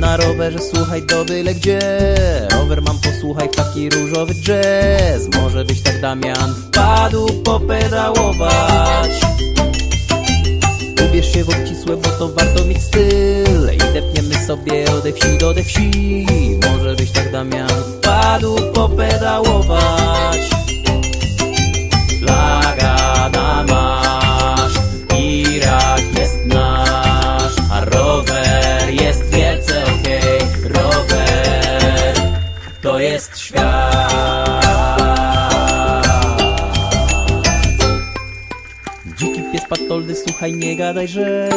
na rowerze, słuchaj do byle gdzie. Rower mam, posłuchaj taki różowy jazz. Może być tak Damian wpadł popedałować. Ubierz się w obcisłe, bo to warto mieć styl. I depniemy sobie ode wsi do de wsi. Może być tak Damian wpadł popedałować. Flaga na marsz, słuchaj, nie gadaj, że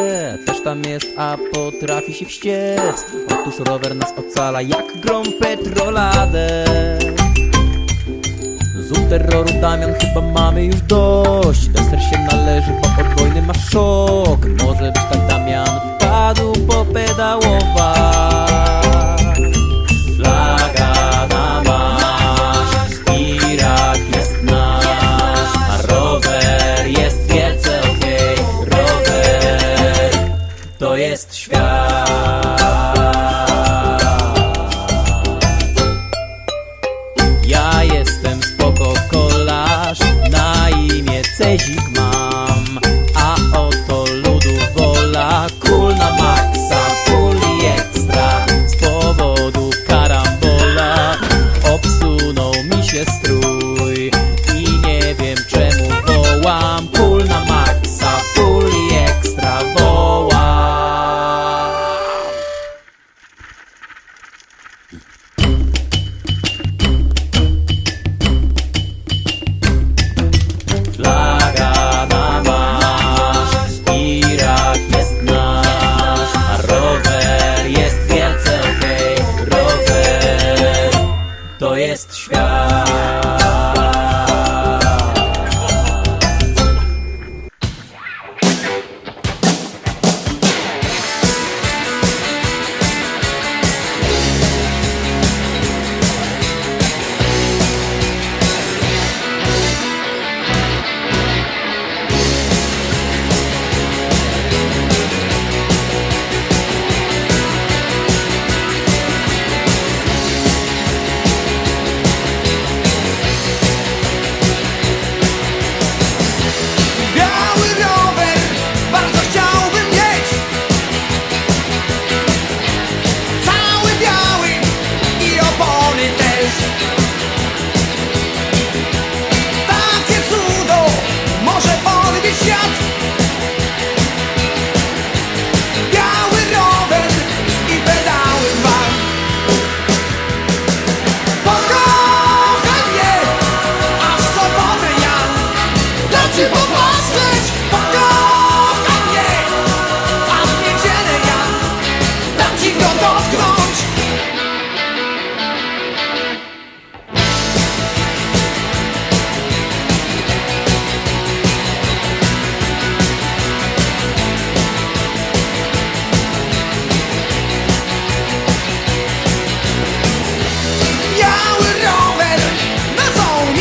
też tam jest, a potrafi się wściec. Otóż rower nas ocala jak grom petroladę. Z terroru Damian chyba mamy już dość. Deser się należy, bo od wojny szok. Może być tak Damian wpadł popedałować.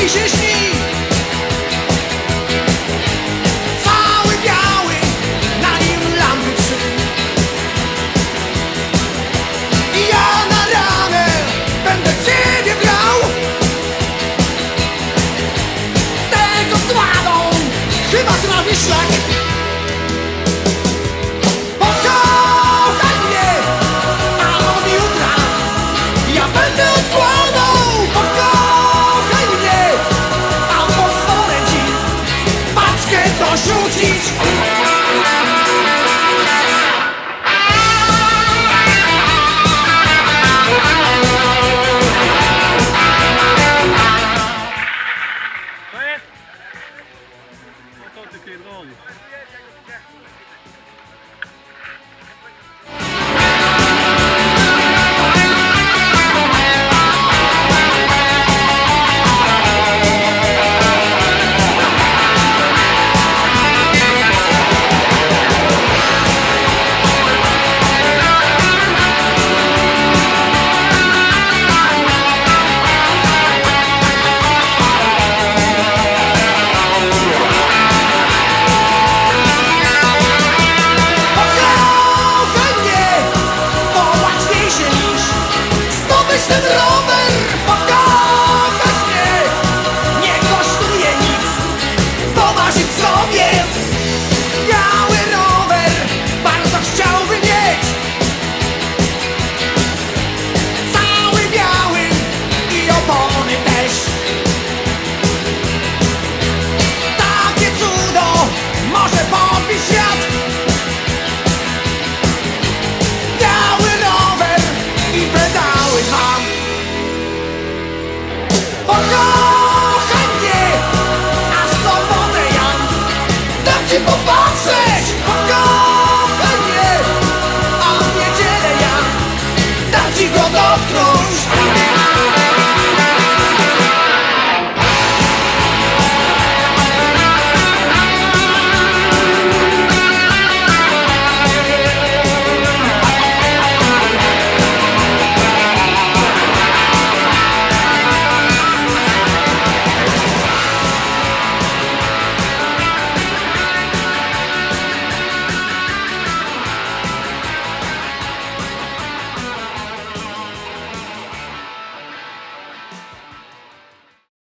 Musisz people fall.